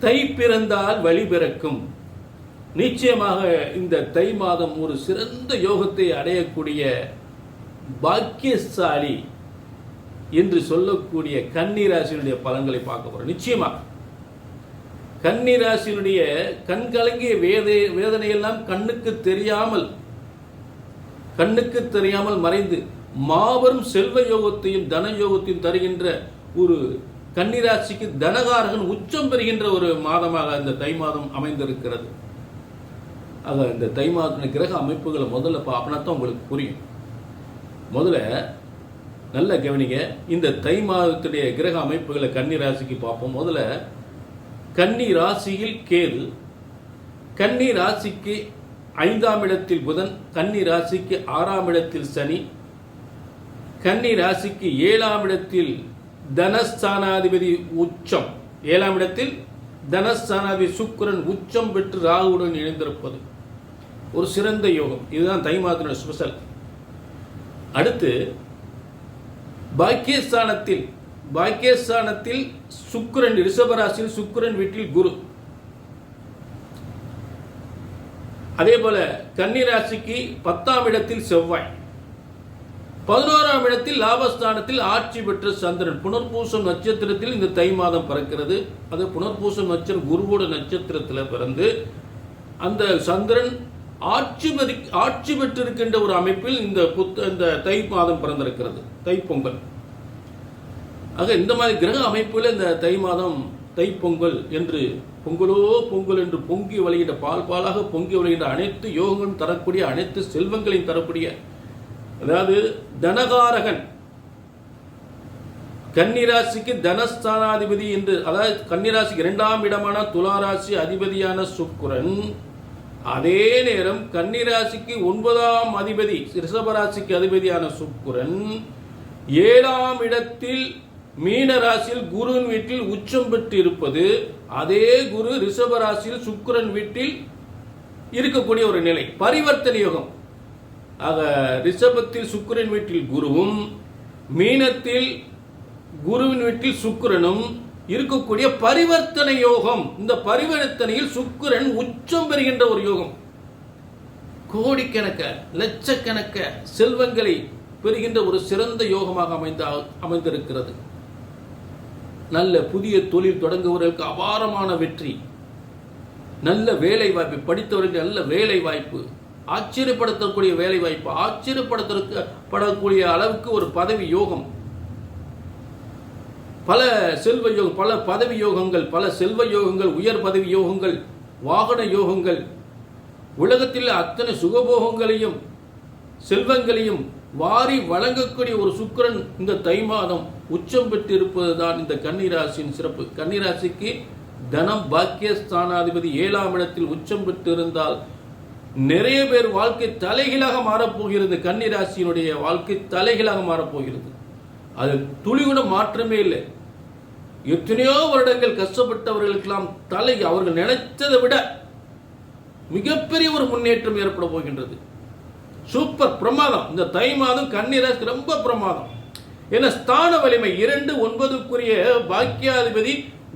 தை பிறந்தால் வழி பிறக்கும். நிச்சயமாக இந்த தை மாதம் ஒரு சிறந்த யோகத்தை அடையக்கூடிய பாக்கியசாலி என்று சொல்லக்கூடிய கன்னிராசியினுடைய பலன்களை பார்க்க போறோம். நிச்சயமாக. கன்னிராசியினுடைய கண் கலங்கிய வேதை வேதனையெல்லாம் கண்ணுக்கு தெரியாமல் கண்ணுக்கு தெரியாமல் மறைந்து மாபெரும் செல்வ யோகத்தையும் தன யோகத்தையும் தருகின்ற ஒரு கன்னிராசிக்கு தனகாரகன் உச்சம் பெறுகின்ற ஒரு மாதமாக இந்த தை மாதம் அமைந்திருக்கிறது. ஆக இந்த தை மாதத்தின கிரக அமைப்புகளை முதல்ல பார்ப்பனா தான் உங்களுக்கு புரியும். முதல்ல நல்ல கவனிங்க. இந்த தை மாதத்துடைய கிரக அமைப்புகளை கன்னி ராசிக்கு பார்ப்போம். முதல்ல கன்னி ராசியில் கேது. கன்னி ராசிக்கு ஐந்தாம் இடத்தில் புதன். கன்னி ராசிக்கு ஆறாம் இடத்தில் சனி. கன்னி ராசிக்கு ஏழாம் இடத்தில் தனஸ்தானாதிபதி உச்சம். ஏழாம் இடத்தில் தனஸ்தானாதிபதி சுக்கரன் உச்சம் பெற்று ராகுவுடன் இணைந்திருப்பது. ஒரு சிறந்த யோகம். இதுதான் தை மாதத்தினுடைய ஸ்பெஷல். அடுத்து பாக்கியஸ்தானத்தில் பாக்கியஸ்தானத்தில் சுக்கிரன் ரிஷபராசியில் சுக்கரன் வீட்டில் குரு. அதே போல கன்னிராசிக்கு பத்தாம் இடத்தில் செவ்வாய். பதினோராம் இடத்தில் லாபஸ்தானத்தில் ஆட்சி பெற்ற சந்திரன். புனர்பூசம் நட்சத்திரத்தில் இந்த தை மாதம் பிறக்கிறது. அது புனர்பூசம் நட்சத்திரம் குருவோட நட்சத்திரத்தில் பிறந்து அந்த சந்திரன் ஆட்சி மதி ஆட்சி பெற்றிருக்கின்ற ஒரு அமைப்பில் இந்த புத்த இந்த தை மாதம் பிறந்திருக்கிறது. தைப்பொங்கல். ஆக இந்த மாதிரி கிரக அமைப்பில் இந்த தை மாதம் தைப்பொங்கல் என்று பொங்கலோ பொங்கல் என்று பொங்கி வழிகின்ற பால் பாலாக பொங்கி வழிகின்ற அனைத்து யோகங்களும் தரக்கூடிய அனைத்து செல்வங்களையும் தரக்கூடிய அதாவது தனகாரகன். கன்னிராசிக்கு தனஸ்தானாதிபதி என்று அதாவது கன்னிராசிக்கு இரண்டாம் இடமான துளாராசி அதிபதியான சுக்குரன் அதே நேரம் கன்னிராசிக்கு ஒன்பதாம் அதிபதி ரிஷபராசிக்கு அதிபதியான சுக்குரன் ஏழாம் இடத்தில் மீன ராசியில் குருவின் வீட்டில் உச்சம் பெற்று இருப்பது அதே குரு ரிஷபராசியில் சுக்கரன் வீட்டில் இருக்கக்கூடிய ஒரு நிலை. பரிவர்த்தனை யோகம். ஆக ரிஷபத்தில் சுக்கரன் வீட்டில் குருவும் மீனத்தில் குருவின் வீட்டில் சுக்கிரனும் இருக்கக்கூடிய பரிவர்த்தனை யோகம். இந்த பரிவர்த்தனையில் சுக்கிரன் உச்சம் பெறுகின்ற ஒரு யோகம். கோடிக்கணக்க லட்சக்கணக்க செல்வங்களை பெறுகின்ற ஒரு சிறந்த யோகமாக அமைந்த அமைந்திருக்கிறது. நல்ல புதிய தொழில் தொடங்குவதற்கு அபாரமான வெற்றி. நல்ல வேலை வாய்ப்பு படித்தவர்களுக்கு நல்ல வேலை வாய்ப்பு ஆச்சரியப்படுத்தக்கூடிய வேலை வாய்ப்பு ஆச்சரியப்படுத்த படக்கூடிய அளவுக்கு ஒரு பதவி யோகம் பல செல்வ யோகம் பல பதவி யோகங்கள் பல செல்வ யோகங்கள் உயர் பதவி யோகங்கள் வாகன யோகங்கள் உலகத்தில் அத்தனை சுகபோகங்களையும் செல்வங்களையும் வாரி வழங்கக்கூடிய ஒரு சுக்கரன் இந்த தை மாதம் உச்சம் பெற்றிருப்பது தான் இந்த கன்னிராசியின் சிறப்பு. கன்னிராசிக்கு தனம் பாக்கியஸ்தானாதிபதி ஏழாம் இடத்தில் உச்சம் பெற்றிருந்தால் நிறைய பேர் வாழ்க்கை தலைகளாக மாறப்போகிறது கன்னிராசியினுடைய வாழ்க்கை தலைகளாக மாறப்போகிறது. அது துளிகுண மாற்றமே இல்லை. எத்தனையோ வருடங்கள் கஷ்டப்பட்டவர்களுக்கெல்லாம் தலை அவர்கள் நினைத்ததை விட மிகப்பெரிய ஒரு முன்னேற்றம் ஏற்பட போகின்றது. சூப்பர் பிரமாதம். இந்த தை மாதம் கன்னிராசி ரொம்ப பிரமாதம். ஏன்னா ஸ்தான வலிமை இரண்டு ஒன்பதுக்குரிய பாக்கியாதிபதி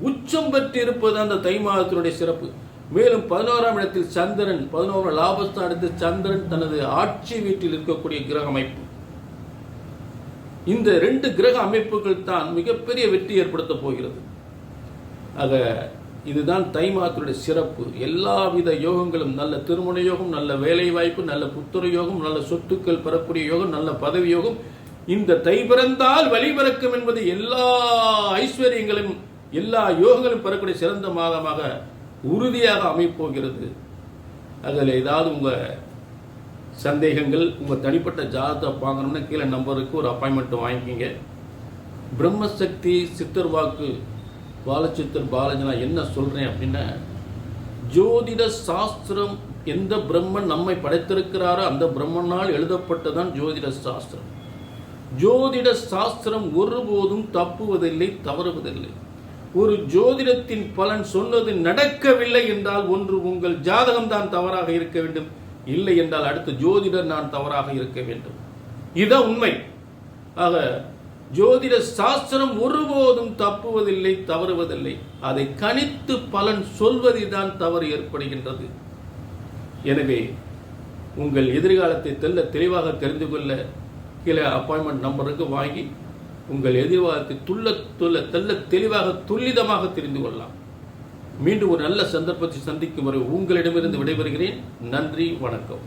உச்சம் பெற்று இருப்பது அந்த தை மாதத்தினுடைய சிறப்பு. மேலும் பதினோராம் இடத்தில் சந்திரன் பதினோராம் லாபஸ்தானத்தில் சந்திரன் தனது ஆட்சி வீட்டில் இருக்கக்கூடிய கிரக அமைப்பு. இந்த ரெண்டு கிரக அமைப்புகள் தான் மிகப்பெரிய வெற்றி ஏற்படுத்த போகிறது. ஆக இதுதான் தை மாதத்துடைய சிறப்பு. எல்லாவித யோகங்களும் நல்ல திருமண யோகம் நல்ல வேலை வாய்ப்பு நல்ல புத்துர யோகம் நல்ல சொத்துக்கள் பெறக்கூடிய யோகம் நல்ல பதவி யோகம். இந்த தை பிறந்தால் வழிபிறக்கும் என்பது எல்லா ஐஸ்வர்யங்களும் எல்லா யோகங்களும் பெறக்கூடிய சிறந்த மாதமாக உறுதியாக அமைப்போகிறது அதில் ஏதாவது உங்கள் சந்தேகங்கள் உங்கள் தனிப்பட்ட ஜாதகத்தை பார்க்கணும்னா கீழே நம்பருக்கு ஒரு அப்பாயின்மெண்ட் வாங்கிக்கிங்க. பிரம்மசக்தி சித்தர் வாக்கு பாலச்சித்தர் பாலாஜி நான் என்ன சொல்கிறேன் அப்படின்னா ஜோதிட சாஸ்திரம் எந்த பிரம்மன் நம்மை படைத்திருக்கிறாரோ அந்த பிரம்மனால் எழுதப்பட்டதான் ஜோதிட சாஸ்திரம். ஜோதிட சாஸ்திரம் ஒருபோதும் தப்புவதில்லை தவறுவதில்லை. ஒரு ஜோதிடத்தின் பலன் சொன்னது நடக்கவில்லை என்றால் ஒன்று உங்கள் ஜாதகம் தான் தவறாக இருக்க வேண்டும். இல்லை என்றால் அடுத்த ஜோதிடர் நான் தவறாக இருக்க வேண்டும். இதுதான் உண்மை. ஆக ஜோதிட சாஸ்திரம் ஒருபோதும் தப்புவதில்லை தவறுவதில்லை. அதை கணித்து பலன் சொல்வதில்தான் தவறு ஏற்படுகின்றது. எனவே உங்கள் எதிர்காலத்தை தெல்ல தெளிவாக தெரிந்து கொள்ள கீழே அப்பாயின்மெண்ட் நம்பருக்கு வாங்கி உங்கள் எதிர்காலத்தை துள்ள துள்ள தெல்ல தெளிவாக துல்லிதமாக தெரிந்து கொள்ளலாம். மீண்டும் ஒரு நல்ல சந்தர்ப்பத்தை சந்திக்கும் வரை உங்களிடமிருந்து விடைபெறுகிறேன். நன்றி வணக்கம்.